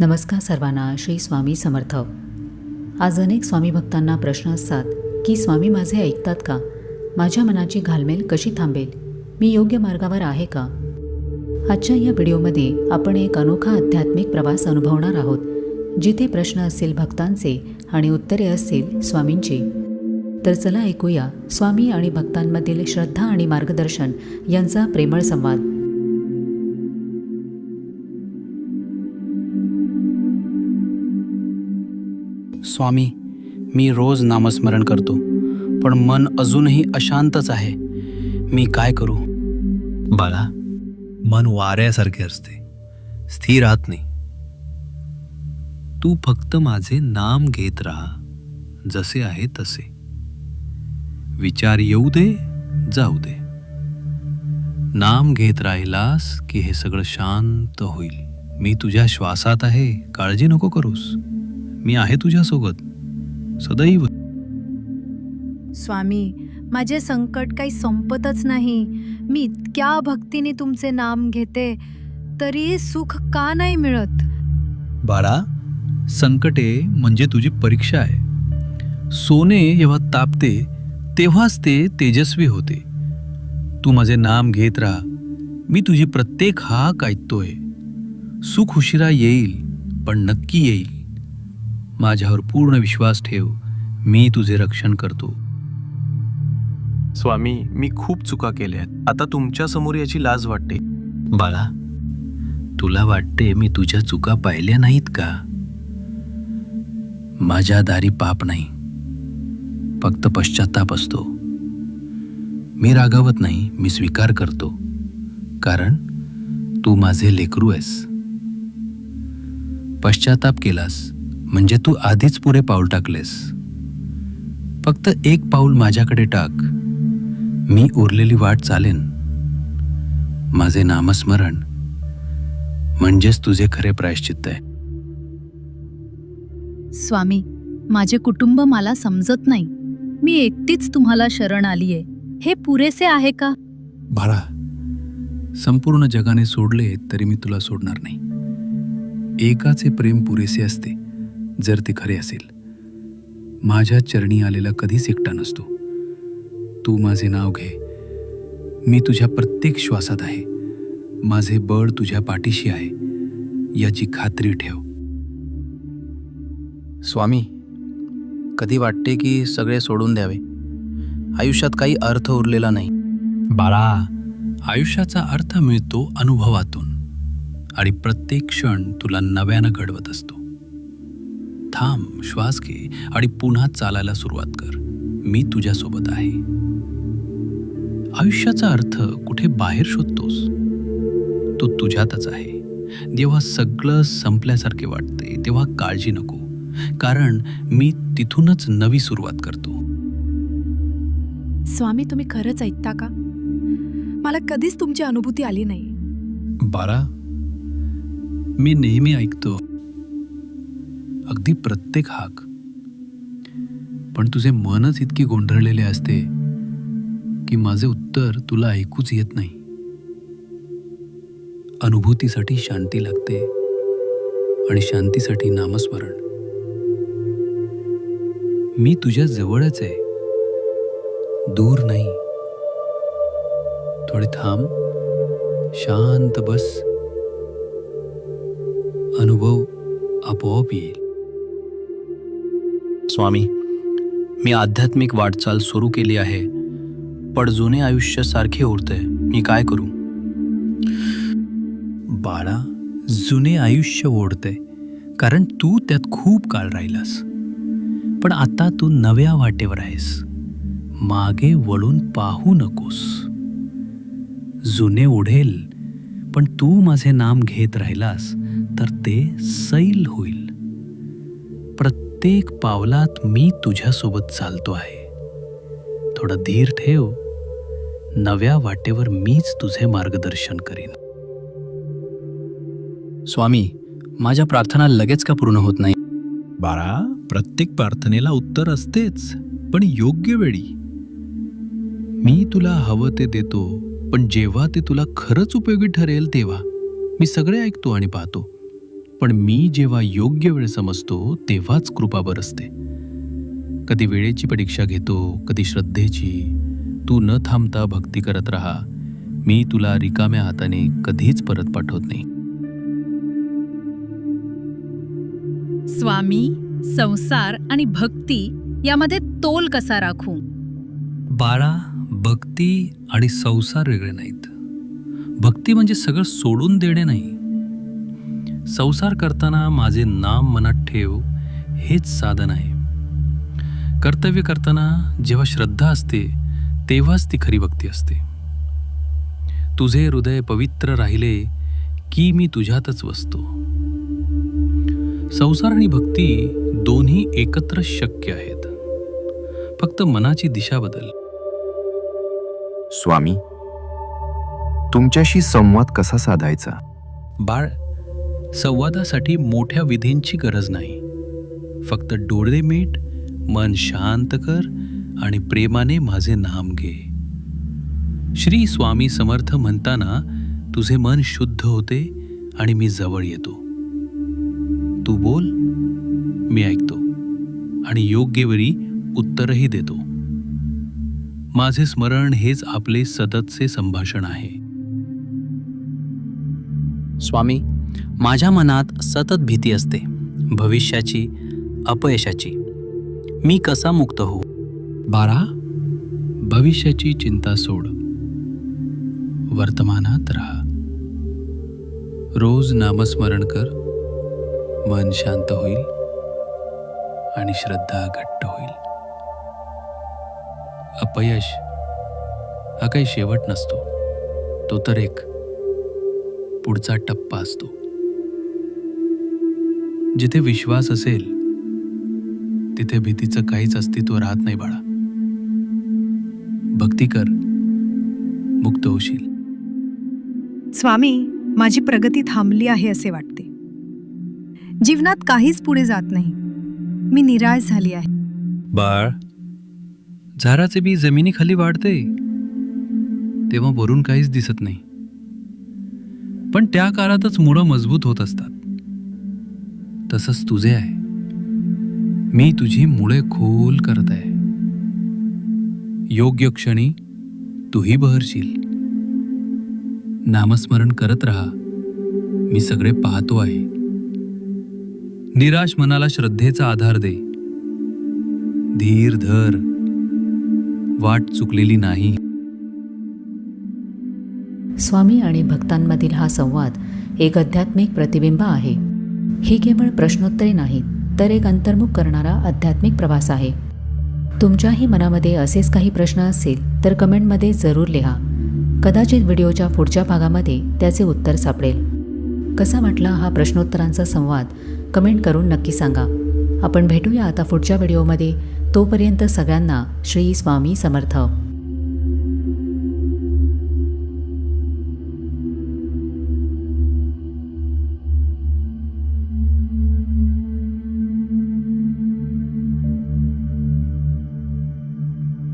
नमस्कार सर्वांना श्री स्वामी समर्थ. आज अनेक स्वामी भक्तांना प्रश्न असतात की स्वामी माझे ऐकतात का? माझ्या मनाची घालमेल कशी थांबेल? मी योग्य मार्गावर आहे का? आजच्या या व्हिडिओमध्ये आपण एक अनोखा आध्यात्मिक प्रवास अनुभवणार आहोत जिथे प्रश्न असतील भक्तांचे आणि उत्तरे असतील स्वामींची. तर चला ऐकूया स्वामी आणि भक्तांमधील श्रद्धा आणि मार्गदर्शन यांचा प्रेमळ संवाद. स्वामी मी रोज नामस्मरण करतो पण मन अजूनही अशांतच आहे. मी काय करू? बाळा मन वाऱ्यासारखे असते. स्थिर राहत नाही. तू फक्त माझे नाम घेत राहा जसे आहे तसे. विचार येऊ दे जाऊ दे. नाम घेत राहिलास की हे सगळं शांत होईल. मी तुझ्या श्वासात आहे काळजी नको करूस. मी आहे तुझ्यासोबत. सदैव. स्वामी माझे संकट काही संपतच नाही. मी इतक्या भक्तीने तुमचे नाम घेते तरी सुख का नाही मिळत? बाळा संकटे म्हणजे तुझी परीक्षा आहे. सोने जेव्हा तापते तेव्हाच ते तेजस्वी होते. तू माझे नाम घेत राहा. मी तुझी प्रत्येक हाक ऐकतोय. सुख उशिरा येईल पण नक्की येईल. माझ्यावर पूर्ण विश्वास ठेव. मी तुझे रक्षण करतो. स्वामी मी खूप चुका केल्या आहेत. आता तुमच्यासमोर याची लाज वाटते. बाळा तुला वाटते मी तुझ्या चुका पाहिल्या नाहीत का? माझ्या दारी पाप नाही. फक्त पश्चाताप असतो. मी रागावत नाही मी स्वीकार करतो. कारण तू माझे लेकरू आहेस. पश्चाताप केलास म्हणजे तू आधीच पुरे पाऊल टाकलेस. फक्त एक पाऊल माझ्याकडे टाक. मी उरलेली वाट चालेन. माझे नामस्मरण. म्हणजेच तुझे खरे प्रायश्चित्त आहे. स्वामी माझे कुटुंब मला समजत नाही. मी एकटीच तुम्हाला शरण आलीये. हे पुरेसे आहे का? बाळा संपूर्ण जगाने सोडले तरी मी तुला सोडणार नाही. एकाचे प्रेम पुरेसे असते. जर ते खरे असेल. माझ्या चरणी आलेला कधीच एकटा नसतो. तू माझे नाव घे. मी तुझ्या प्रत्येक श्वासात आहे. माझे बळ तुझ्या पाठीशी आहे. याची खात्री ठेव. स्वामी कधी वाटते की सगळे सोडून द्यावे? आयुष्यात काही अर्थ उरलेला नाही. बाळा आयुष्याचा अर्थ मिळतो अनुभवातून. आणि प्रत्येक क्षण तुला नव्यानं घडवत असतो. थांब श्वास घे आणि पुन्हा चालायला सुरुवात कर. मी तुझ्यासोबत आहे. आयुष्याचा अर्थ कुठे बाहेर शोधतोस? तो तुझ्यातच आहे. जेव्हा सगळं संपल्यासारखे वाटते तेव्हा काळजी नको. कारण मी तिथूनच नवी सुरुवात करतो. स्वामी तुम्ही खरंच ऐकता का? मला कधीच तुमची अनुभूती आली नाही. बारा मी नेहमी ऐकतो. अगदी प्रत्येक हाक. पण तुझे मनच इतके गोंधळलेले असते की माझे उत्तर तुला ऐकूच येत नाही. अनुभूतीसाठी शांती लागते आणि शांतीसाठी नामस्मरण. मी तुझ्या जवळच आहे. दूर नाही. थोडे थांब. शांत बस. अनुभव आपोआप येईल. स्वामी मी आध्यात्मिक वाटचाल सुरू केली आहे पण जुने आयुष्य सारखे उरते. मी काय करू? बाळा जुने आयुष्य ओढते कारण तू त्यात खूप काळ राहिलास. पण आता तू नव्या वाटेवर आहेस. मागे वळून पाहू नकोस. जुने ओढेल पण तू माझे नाम घेत राहिलास तर ते सैल होईल. प्रत्येक पावलात मी तुझ्यासोबत चालतो आहे. थोडं धीर ठेव. नव्या वाटेवर मीच तुझे मार्गदर्शन करीन. स्वामी माझ्या प्रार्थना लगेच का पूर्ण होत नाही? बाळा प्रत्येक प्रार्थनेला उत्तर असतेच पण योग्य वेळी. मी तुला हवं ते देतो पण जेव्हा ते तुला खरंच उपयोगी ठरेल तेव्हा. मी सगळे ऐकतो आणि पाहतो. पण मी जेव्हा योग्य वेळ समजतो तेव्हाच कृपा बरसते कधी वेळेची परीक्षा घेतो कधी श्रद्धेची. तू न थांबता भक्ती करत राहा. मी तुला रिकाम्या हाताने कधीच परत पाठवत नाही. स्वामी संसार आणि भक्ती यामध्ये तोल कसा राखू? बाळा भक्ती आणि संसार वेगळे नाहीत. भक्ती म्हणजे सगळं सोडून देणे नाही. संसार करताना माझे नाम मनात ठेव हेच साधन आहे. कर्तव्य करताना जेव्हा श्रद्धा असते तेव्हाच ती खरी भक्ती असते. तुझे हृदय पवित्र राहिले की मी तुझ्यातच वसतो. संसार आणि भक्ती दोन्ही एकत्र शक्य आहेत. फक्त मनाची दिशा बदल. स्वामी तुमच्याशी संवाद कसा साधायचा? बाळ संवादासाठी मोठ्या विधींची गरज नाही. फक्त डोळे मीट मन शांत कर आणि प्रेमाने माझे नाम घे. श्री स्वामी समर्थ म्हणताना तुझे मन शुद्ध होते आणि मी जवळ येतो. तू बोल मी ऐकतो आणि योग्य वेळी उत्तरही देतो. माझे स्मरण हेच आपले सततचे संभाषण आहे. स्वामी माझ्या मनात सतत भीती असते भविष्याची अपयशाची. मी कसा मुक्त होऊ? बारा भविष्याची चिंता सोड. वर्तमानात राहा. रोज नामस्मरण कर. मन शांत होईल आणि श्रद्धा घट्ट होईल. अपयश हा काही शेवट नसतो. तो तर एक पुढचा टप्पा असतो. जिथे विश्वास असेल तिथे भीतीचं काहीच अस्तित्व राहत नाही बाळा. भक्ती कर मुक्त होशील. स्वामी माझी प्रगती थांबली आहे असे वाटते. जीवनात काहीच पुढे जात नाही. मी निराश झाली आहे. बाळ झाडाचे बी जमिनीखाली वाढते. तेव्हा वरून काहीच दिसत नाही. पण त्या काळातच मुळं मजबूत होत असतात. तसंच तुझे आहे. मी तुझी मुळे खोल करत आहे. योग्य क्षणी तूही बहरशील. नामस्मरण करत राहा. मी सगळे पाहतो आहे. निराश मनाला श्रद्धेचा आधार दे. धीर धर. वाट चुकलेली नाही. स्वामी आणि भक्तांमधील हा संवाद एक आध्यात्मिक प्रतिबिंब आहे. ही केवळ प्रश्नोत्तरे नाहीत तर एक अंतर्मुख करणारा आध्यात्मिक प्रवास आहे. तुमच्याही मनामध्ये असेच काही प्रश्न असतील तर कमेंटमध्ये जरूर लिहा. कदाचित व्हिडिओच्या पुढच्या भागामध्ये त्याचे उत्तर सापडेल. कसा वाटला हा प्रश्नोत्तरांचा संवाद? कमेंट करून नक्की सांगा. आपण भेटूया आता पुढच्या व्हिडिओमध्ये. तोपर्यंत सगळ्यांना श्री स्वामी समर्थ.